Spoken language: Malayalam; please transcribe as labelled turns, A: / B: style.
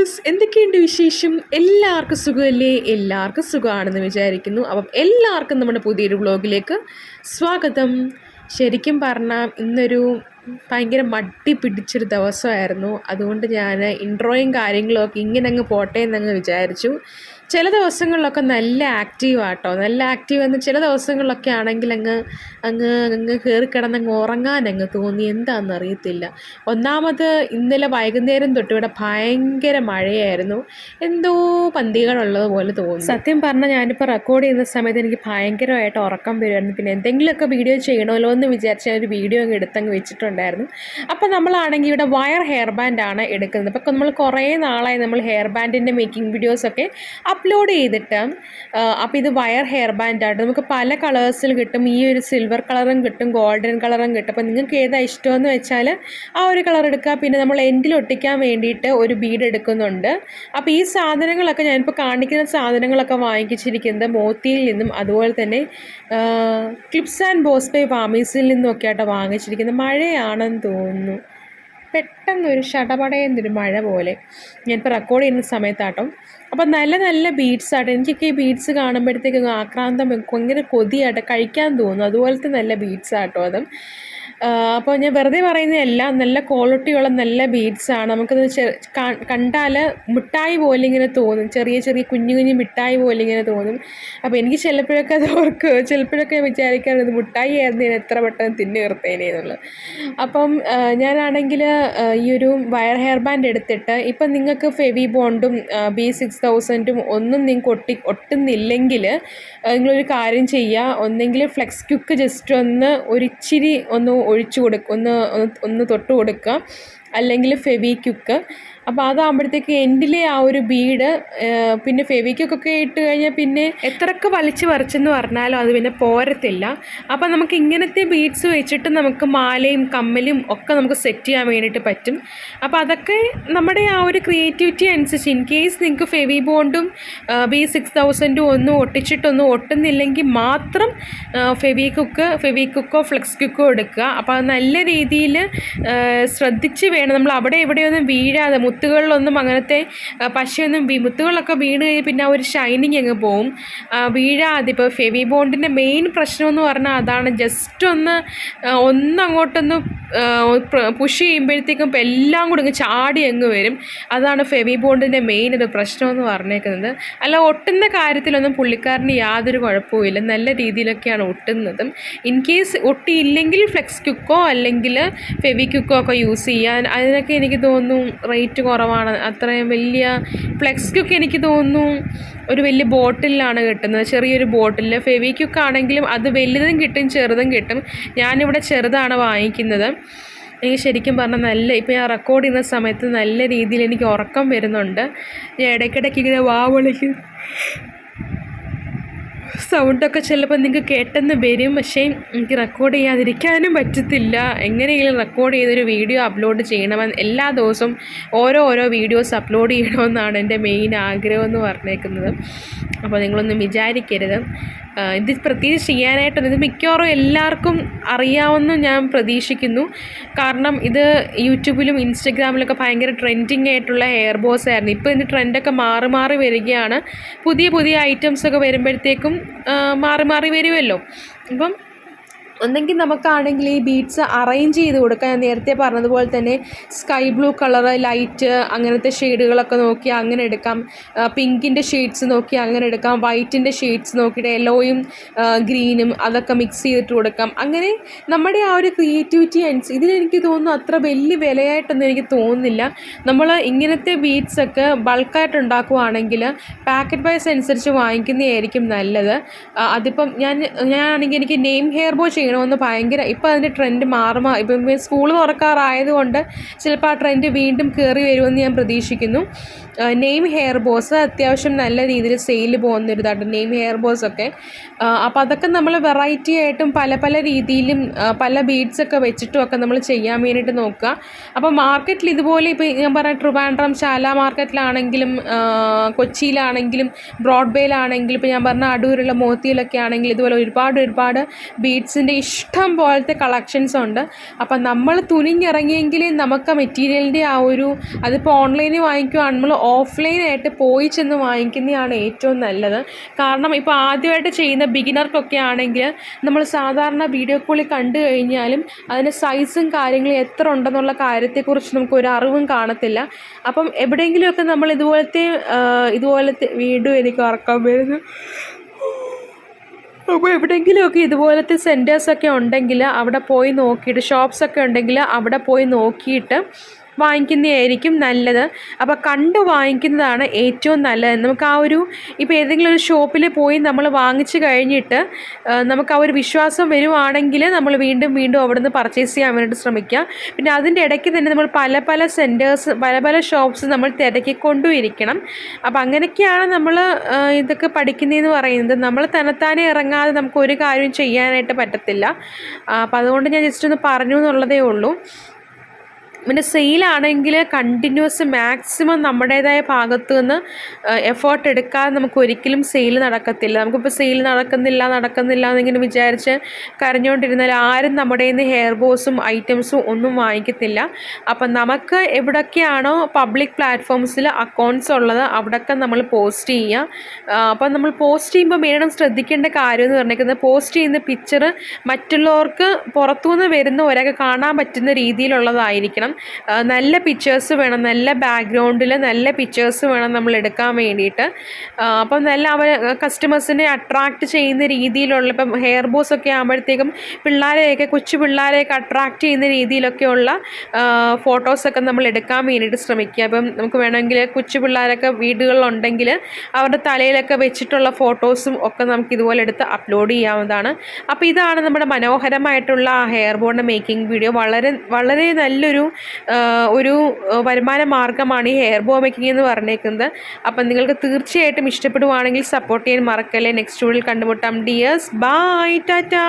A: വ്യൂവേഴ്സ് എന്തൊക്കെയുണ്ട് വിശേഷം? എല്ലാവർക്കും സുഖമല്ലേ? എല്ലാവർക്കും സുഖമാണെന്ന് വിചാരിക്കുന്നു. അപ്പം എല്ലാവർക്കും നമ്മുടെ പുതിയൊരു വ്ളോഗിലേക്ക് സ്വാഗതം. ശരിക്കും പറഞ്ഞാൽ ഇന്നൊരു ഭയങ്കര മട്ടി പിടിച്ചൊരു ദിവസമായിരുന്നു. അതുകൊണ്ട് ഞാൻ ഇൻട്രോയും കാര്യങ്ങളും ഒക്കെ ഇങ്ങനെ അങ്ങ് പോട്ടെ എന്നങ്ങ് വിചാരിച്ചു. ചില ദിവസങ്ങളിലൊക്കെ നല്ല ആക്റ്റീവ് ആട്ടോ. നല്ല ആക്റ്റീവ് എന്ന് ചില ദിവസങ്ങളിലൊക്കെ ആണെങ്കിൽ അങ്ങ് അങ്ങ് അങ്ങ് കയറി കിടന്നങ്ങ് ഉറങ്ങാൻ അങ്ങ് തോന്നി. എന്താണെന്ന് അറിയത്തില്ല. ഒന്നാമത് ഇന്നലെ വൈകുന്നേരം തൊട്ട് ഇവിടെ ഭയങ്കര മഴയായിരുന്നു. എന്തോ പന്തികളുള്ളത് പോലെ തോന്നി. സത്യം പറഞ്ഞാൽ ഞാനിപ്പോൾ റെക്കോർഡ് ചെയ്യുന്ന സമയത്ത് എനിക്ക് ഭയങ്കരമായിട്ട് ഉറക്കം വരുമായിരുന്നു പിന്നെ എന്തെങ്കിലുമൊക്കെ വീഡിയോ ചെയ്യണമല്ലോ എന്ന് വിചാരിച്ച് ഞാൻ ഒരു വീഡിയോ അങ്ങ് എടുത്തങ്ങ് വെച്ചിട്ടുണ്ടായിരുന്നു. അപ്പോൾ നമ്മളാണെങ്കിൽ ഇവിടെ വയർ ഹെയർ ബാൻഡാണ് എടുക്കുന്നത്. അപ്പോൾ നമ്മൾ കുറേ നാളായി നമ്മൾ ഹെയർ ബാൻഡിന്റെ മേക്കിംഗ് വീഡിയോസൊക്കെ അപ്ലോഡ് ചെയ്തിട്ട് അപ്പോൾ ഇത് വയർ ഹെയർ ബാൻഡ് ആണ് നമുക്ക് പല കളേഴ്സിൽ കിട്ടും. ഈ ഒരു സിൽവർ കളറും കിട്ടും ഗോൾഡൻ കളറും കിട്ടും. അപ്പോൾ നിങ്ങൾക്ക് ഏതാ ഇഷ്ടമെന്ന് വെച്ചാൽ ആ ഒരു കളർ എടുക്കുക. പിന്നെ നമ്മൾ എൻഡിൽ ഒട്ടിക്കാൻ വേണ്ടിയിട്ട് ഒരു ബീഡ് എടുക്കുന്നുണ്ട്. അപ്പോൾ ഈ സാധനങ്ങളൊക്കെ ഞാനിപ്പോൾ കാണിക്കുന്ന സാധനങ്ങളൊക്കെ വാങ്ങിച്ചിരിക്കുന്നത് മോത്തിയിൽ നിന്നും അതുപോലെ തന്നെ ക്ലിപ്സ് ആൻഡ് ബോസ്പേ ഫാമീസിൽ നിന്നൊക്കെ ആയിട്ട് വാങ്ങിച്ചിരിക്കുന്നത്. മഴയാണെന്ന് തോന്നുന്നു. പെട്ടെന്നൊരു ഷടപടയെന്നൊരു മഴ പോലെ. ഞാനിപ്പോൾ റെക്കോർഡ് ചെയ്യുന്ന സമയത്താട്ടോ. അപ്പം നല്ല നല്ല ബീഡ്സ് ആട്ടെ. എനിക്കൊക്കെ ഈ ബീഡ്സ് കാണുമ്പോഴത്തേക്കും ആക്രാന്തം ഭയങ്കര കൊതിയാട്ടോ കഴിക്കാൻ തോന്നും. അതുപോലത്തെ നല്ല ബീഡ്സ് ആട്ടോ അതും. അപ്പോൾ ഞാൻ വെറുതെ പറയുന്നതല്ല നല്ല ക്വാളിറ്റിയുള്ള നല്ല ബീഡ്സാണ് നമുക്കത് കണ്ടാൽ മിഠായി പോലെ ഇങ്ങനെ തോന്നും. ചെറിയ ചെറിയ കുഞ്ഞു കുഞ്ഞു മിഠായി പോലെ ഇങ്ങനെ തോന്നും. അപ്പോൾ എനിക്ക് ചിലപ്പോഴൊക്കെ അത് ഓർക്ക്. ചിലപ്പോഴൊക്കെ വിചാരിക്കാറുണ്ട് മിഠായി ആയിരുന്നു ഞാൻ എത്ര പെട്ടെന്ന് തിന്നു തീർത്തേനെ എന്നുള്ളത്. അപ്പം ഞാനാണെങ്കിൽ ഈ ഒരു വയർ ഹെയർ ബാൻഡ് എടുത്തിട്ട് ഇപ്പം നിങ്ങൾക്ക് ഫെവി ബോണ്ടും ബി സിക്സ് തൗസൻഡും ഒന്നും നിങ്ങൾക്ക് ഒട്ടി ഒട്ടുന്നില്ലെങ്കിൽ നിങ്ങളൊരു കാര്യം ചെയ്യുക ഒന്നെങ്കിൽ ഫ്ലെക്സ് ക്യുക്ക് ജസ്റ്റ് ഒന്ന് ഒരിച്ചിരി ഒന്ന് ഒഴിച്ചു കൊടുക്കുക ഒന്ന് ഒന്ന് തൊട്ട് കൊടുക്കുക അല്ലെങ്കിൽ ഫെവിക്യുക്ക് അപ്പോൾ അതാകുമ്പോഴത്തേക്ക് എൻഡിലെ ആ ഒരു ബീഡ് പിന്നെ ഫെവിക്കൊക്കെ ഇട്ട് കഴിഞ്ഞാൽ പിന്നെ എത്രയൊക്കെ വലിച്ചു പറിച്ചെന്ന് പറഞ്ഞാലും അത് പിന്നെ പോരത്തില്ല. അപ്പോൾ നമുക്ക് ഇങ്ങനത്തെ ബീഡ്സ് വെച്ചിട്ട് നമുക്ക് മാലയും കമ്മലും ഒക്കെ നമുക്ക് സെറ്റ് ചെയ്യാൻ വേണ്ടിയിട്ട് പറ്റും. അപ്പോൾ അതൊക്കെ നമ്മുടെ ആ ഒരു ക്രിയേറ്റിവിറ്റി അനുസരിച്ച് ഇൻ കേസ് നിങ്ങൾക്ക് ഫെവി ബോണ്ടും ബി സിക്സ് തൗസൻഡും ഒന്നും ഒട്ടിച്ചിട്ടൊന്നും ഒട്ടുന്നില്ലെങ്കിൽ മാത്രം ഫെവി കുക്ക് ഫെവി കുക്കോ ഫ്ലെക്സ് കുക്കോ എടുക്കുക. അപ്പോൾ അത് നല്ല രീതിയിൽ ശ്രദ്ധിച്ച് വേണം. നമ്മൾ അവിടെ എവിടെയൊന്നും വീഴാതെ മുത്തുകളിലൊന്നും അങ്ങനത്തെ പശയൊന്നും വീ മുത്തുകളിലൊക്കെ വീണ് കഴിഞ്ഞാൽ പിന്നെ ആ ഒരു ഷൈനിങ് അങ്ങ് പോവും. വീഴാതെ ഇപ്പോൾ ഫെവി ബോണ്ടിന്റെ മെയിൻ പ്രശ്നം എന്ന് പറഞ്ഞാൽ അതാണ് ജസ്റ്റ് ഒന്ന് ഒന്നങ്ങോട്ടൊന്ന് പുഷ് ചെയ്യുമ്പോഴത്തേക്കും എല്ലാം കൂടി അങ്ങ് ചാടി അങ്ങ് വരും. അതാണ് ഫെവി ബോണ്ടിന്റെ മെയിൻ ഒരു പ്രശ്നമെന്ന് പറഞ്ഞേക്കുന്നത്. അല്ല ഒട്ടുന്ന കാര്യത്തിലൊന്നും പുള്ളിക്കാരന് യാതൊരു കുഴപ്പമില്ല നല്ല രീതിയിലൊക്കെയാണ് ഒട്ടുന്നതും. ഇൻ കേസ് ഒട്ടിയില്ലെങ്കിൽ ഫ്ലെക്സ് ക്യുക്കോ അല്ലെങ്കിൽ ഫെവി ക്യുക്കോ ഒക്കെ യൂസ് ചെയ്യാൻ അതിനൊക്കെ എനിക്ക് തോന്നുന്നു റേറ്റ് കുറവാണ്. അത്രയും വലിയ ഫ്ലെക്സ്ക്കൊക്കെ എനിക്ക് തോന്നുന്നു ഒരു വലിയ ബോട്ടിലാണ് കിട്ടുന്നത്. ചെറിയൊരു ബോട്ടിൽ ഫെവിക്കൊക്കെ ആണെങ്കിലും അത് വലുതും കിട്ടും ചെറുതും കിട്ടും. ഞാനിവിടെ ചെറുതാണ് വാങ്ങിക്കുന്നത്. എനിക്ക് ശരിക്കും പറഞ്ഞാൽ നല്ല ഇപ്പോൾ ഞാൻ റെക്കോർഡ് ചെയ്യുന്ന സമയത്ത് നല്ല രീതിയിൽ എനിക്ക് ഉറക്കം വരുന്നുണ്ട്. ഞാൻ ഇടയ്ക്കിടയ്ക്ക് ഇങ്ങനെ വാ വിളിക്കും. സൗണ്ടൊക്കെ ചിലപ്പോൾ നിങ്ങൾക്ക് കേട്ടെന്ന് വരും. പക്ഷേ എനിക്ക് റെക്കോർഡ് ചെയ്യാതിരിക്കാനും പറ്റത്തില്ല. എങ്ങനെയെങ്കിലും റെക്കോർഡ് ചെയ്തൊരു വീഡിയോ അപ്ലോഡ് ചെയ്യണമെന്ന് എല്ലാ ദിവസവും ഓരോ ഓരോ വീഡിയോസ് അപ്ലോഡ് ചെയ്യണമെന്നാണ് എന്റെ മെയിൻ ആഗ്രഹം എന്ന് പറഞ്ഞേക്കുന്നത്. അപ്പോൾ നിങ്ങളൊന്നും വിചാരിക്കരുത്. ഇത് പ്രത്യേകിച്ച് ചെയ്യാനായിട്ടൊന്നും ഇത് മിക്കവാറും എല്ലാവർക്കും അറിയാമെന്ന് ഞാൻ പ്രതീക്ഷിക്കുന്നു. കാരണം ഇത് യൂട്യൂബിലും ഇൻസ്റ്റഗ്രാമിലൊക്കെ ഭയങ്കര ട്രെൻഡിങ് ആയിട്ടുള്ള ഹെയർ ബോസ് ആയിരുന്നു. ഇപ്പോൾ ഇതിന്റെ ട്രെൻഡൊക്കെ മാറി മാറി വരികയാണ്. പുതിയ പുതിയ ഐറ്റംസൊക്കെ വരുമ്പോഴത്തേക്കും മാറി മാറി വരുമല്ലോ അപ്പം ഒന്നെങ്കിൽ നമുക്കാണെങ്കിൽ ഈ ബീഡ്സ് അറേഞ്ച് ചെയ്ത് കൊടുക്കുക ഞാൻ നേരത്തെ പറഞ്ഞതുപോലെ തന്നെ സ്കൈ ബ്ലൂ കളറ് ലൈറ്റ് അങ്ങനത്തെ ഷെയ്ഡുകളൊക്കെ നോക്കി അങ്ങനെ എടുക്കാം. പിങ്കിന്റെ ഷെയ്ഡ്സ് നോക്കി അങ്ങനെ എടുക്കാം. വൈറ്റിന്റെ ഷെയ്ഡ്സ് നോക്കിയിട്ട് യെല്ലോയും ഗ്രീനും അതൊക്കെ മിക്സ് ചെയ്തിട്ട് കൊടുക്കാം. അങ്ങനെ നമ്മുടെ ആ ഒരു ക്രിയേറ്റിവിറ്റി അനുസരിച്ച് ഇതിനെനിക്ക് തോന്നുന്നു അത്ര വലിയ വിലയായിട്ടൊന്നും എനിക്ക് തോന്നുന്നില്ല. നമ്മൾ ഇങ്ങനത്തെ ബീഡ്സൊക്കെ ബൾക്കായിട്ട് ഉണ്ടാക്കുവാണെങ്കിൽ പാക്കറ്റ് വൈസ് അനുസരിച്ച് വാങ്ങിക്കുന്നതായിരിക്കും നല്ലത്. അതിപ്പം ഞാൻ ഞാനാണെങ്കിൽ എനിക്ക് നെയിം ഹെയർ ബോ ചെയ്യണം ചെയ്യണമെന്ന് ഭയങ്കര ഇപ്പോൾ അതിന്റെ ട്രെൻഡ് മാറുമാ ഇപ്പം സ്കൂൾ തുറക്കാറായതുകൊണ്ട് ചിലപ്പോൾ ആ ട്രെൻഡ് വീണ്ടും കയറി വരുമെന്ന് ഞാൻ പ്രതീക്ഷിക്കുന്നു. നെയിം ഹെയർ ബോസ് അത്യാവശ്യം നല്ല രീതിയിൽ സെയിൽ പോകുന്നൊരു ഇതാണ് നെയിം ഹെയർ ബോസ് ഒക്കെ. അപ്പോൾ അതൊക്കെ നമ്മൾ വെറൈറ്റി ആയിട്ടും പല പല രീതിയിലും പല ബീഡ്സൊക്കെ വെച്ചിട്ടും ഒക്കെ നമ്മൾ ചെയ്യാൻ വേണ്ടിയിട്ട് നോക്കുക. അപ്പോൾ മാർക്കറ്റിൽ ഇതുപോലെ ഇപ്പോൾ ഞാൻ പറഞ്ഞ ട്രിവാൻഡ്രം ശാല മാർക്കറ്റിലാണെങ്കിലും കൊച്ചിയിലാണെങ്കിലും ബ്രോഡ്ബേയിലാണെങ്കിലും ഇപ്പോൾ ഞാൻ പറഞ്ഞ അടൂരുള്ള മോത്തിയിലൊക്കെ ആണെങ്കിലും ഇതുപോലെ ഒരുപാട് ഒരുപാട് ബീഡ്സിന്റെ ഇഷ്ടം പോലത്തെ കളക്ഷൻസ് ഉണ്ട്. അപ്പം നമ്മൾ തുനിഞ്ഞിറങ്ങിയെങ്കിൽ നമുക്ക് മെറ്റീരിയലിന്റെ ആ ഒരു അതിപ്പോൾ ഓൺലൈനിൽ വാങ്ങിക്കുകയാണ് നമ്മൾ ഓഫ്ലൈനായിട്ട് പോയി ചെന്ന് വാങ്ങിക്കുന്നതാണ് ഏറ്റവും നല്ലത്. കാരണം ഇപ്പോൾ ആദ്യമായിട്ട് ചെയ്യുന്ന ബിഗിനർക്കൊക്കെ ആണെങ്കിൽ നമ്മൾ സാധാരണ വീഡിയോ കോളിൽ കണ്ടു കഴിഞ്ഞാലും അതിന്റെ സൈസും കാര്യങ്ങളും എത്ര ഉണ്ടെന്നുള്ള കാര്യത്തെക്കുറിച്ച് നമുക്ക് ഒരു അറിവും കാണത്തില്ല. അപ്പം എവിടെയെങ്കിലുമൊക്കെ നമ്മൾ ഇതുപോലത്തെ ഇതുപോലത്തെ വീണ്ടും എനിക്ക് ഉറക്കാൻ വരുന്നു അപ്പോൾ എവിടെയെങ്കിലുമൊക്കെ ഇതുപോലത്തെ സെന്റേഴ്സൊക്കെ ഉണ്ടെങ്കിൽ അവിടെ പോയി നോക്കിയിട്ട് ഷോപ്സൊക്കെ ഉണ്ടെങ്കിൽ അവിടെ പോയി നോക്കിയിട്ട് വാങ്ങിക്കുന്നതായിരിക്കും നല്ലത്. അപ്പോൾ കണ്ട് വാങ്ങിക്കുന്നതാണ് ഏറ്റവും നല്ലത്. നമുക്ക് ആ ഒരു ഇപ്പോൾ ഏതെങ്കിലും ഒരു ഷോപ്പിൽ പോയി നമ്മൾ വാങ്ങിച്ചു കഴിഞ്ഞിട്ട് നമുക്ക് ആ ഒരു വിശ്വാസം വരുവാണെങ്കിൽ നമ്മൾ വീണ്ടും വീണ്ടും അവിടെ നിന്ന് പർച്ചേസ് ചെയ്യാൻ വേണ്ടിയിട്ട് ശ്രമിക്കുക പിന്നെ അതിന്റെ ഇടയ്ക്ക് തന്നെ നമ്മൾ പല പല സെന്റേഴ്സ് പല പല ഷോപ്സ് നമ്മൾ തിരക്കിക്കൊണ്ടും ഇരിക്കണം അപ്പോൾ അങ്ങനെയൊക്കെയാണ് നമ്മൾ ഇതൊക്കെ പഠിക്കുന്നതെന്ന് പറയുന്നത്. നമ്മൾ തന്നെത്താനെ ഇറങ്ങാതെ നമുക്ക് ഒരു കാര്യവും ചെയ്യാനായിട്ട് പറ്റത്തില്ല. അപ്പോൾ അതുകൊണ്ട് ഞാൻ ജസ്റ്റ് ഒന്ന് പറഞ്ഞു എന്നുള്ളതേ ഉള്ളൂ. പിന്നെ സെയിലാണെങ്കിൽ കണ്ടിന്യൂസ് മാക്സിമം നമ്മുടേതായ ഭാഗത്തു നിന്ന് എഫേർട്ട് എടുക്കാതെ നമുക്ക് ഒരിക്കലും സെയിൽ നടക്കത്തില്ല. നമുക്കിപ്പോൾ സെയിൽ നടക്കുന്നില്ല നടക്കുന്നില്ല എന്നിങ്ങനെ വിചാരിച്ച് കരഞ്ഞുകൊണ്ടിരുന്നാൽ ആരും നമ്മുടെ നിന്ന് ഹെയർ ബോസും ഐറ്റംസും ഒന്നും വാങ്ങിക്കത്തില്ല. അപ്പം നമുക്ക് എവിടൊക്കെയാണോ പബ്ലിക് പ്ലാറ്റ്ഫോംസിൽ അക്കൗണ്ട്സ് ഉള്ളത് അവിടെയൊക്കെ നമ്മൾ പോസ്റ്റ് ചെയ്യുക അപ്പം നമ്മൾ പോസ്റ്റ് ചെയ്യുമ്പോൾ മെയിനും ശ്രദ്ധിക്കേണ്ട കാര്യം എന്ന് പറഞ്ഞിരിക്കുന്നത് പോസ്റ്റ് ചെയ്യുന്ന പിക്ചർ മറ്റുള്ളവർക്ക് പുറത്തുനിന്ന് വരുന്നവരൊക്കെ കാണാൻ പറ്റുന്ന രീതിയിലുള്ളതായിരിക്കണം. ആ, നല്ല പിക്ചേഴ്സ് വേണം നല്ല ബാക്ക്ഗ്രൗണ്ടിൽ നല്ല പിക്ചേഴ്സ് വേണം നമ്മൾ എടുക്കാൻ വേണ്ടിയിട്ട്. അപ്പം നല്ല അവർ കസ്റ്റമേഴ്സിനെ അട്രാക്റ്റ് ചെയ്യുന്ന രീതിയിലുള്ള ഇപ്പം ഹെയർ ബോസ് ഒക്കെ ആകുമ്പോഴത്തേക്കും പിള്ളേരെയൊക്കെ കൊച്ചു പിള്ളേരെയൊക്കെ അട്രാക്റ്റ് ചെയ്യുന്ന രീതിയിലൊക്കെയുള്ള ഫോട്ടോസൊക്കെ നമ്മൾ എടുക്കാൻ വേണ്ടിയിട്ട് ശ്രമിക്കുക. അപ്പം നമുക്ക് വേണമെങ്കിൽ കൊച്ചു പിള്ളേരൊക്കെ വീടുകളിലുണ്ടെങ്കിൽ അവരുടെ തലയിലൊക്കെ വെച്ചിട്ടുള്ള ഫോട്ടോസും ഒക്കെ നമുക്ക് ഇതുപോലെ എടുത്ത് അപ്ലോഡ് ചെയ്യാവുന്നതാണ്. അപ്പോൾ ഇതാണ് നമ്മുടെ മനോഹരമായിട്ടുള്ള ഹെയർ ബോണ്ട് മേക്കിംഗ് വീഡിയോ വളരെ വളരെ നല്ലൊരു ഒരു വരുമാന മാർഗമാണ് ഈ ഹെയർ ബോ മേക്കിംഗ് എന്ന് പറഞ്ഞേക്കുന്നത്. അപ്പം നിങ്ങൾക്ക് തീർച്ചയായിട്ടും ഇഷ്ടപ്പെടുവാണെങ്കിൽ സപ്പോർട്ട് ചെയ്യാൻ മറക്കല്ലേ. നെക്സ്റ്റ് വീഡിയോയിൽ കണ്ടുമുട്ടാം. Dears by Tata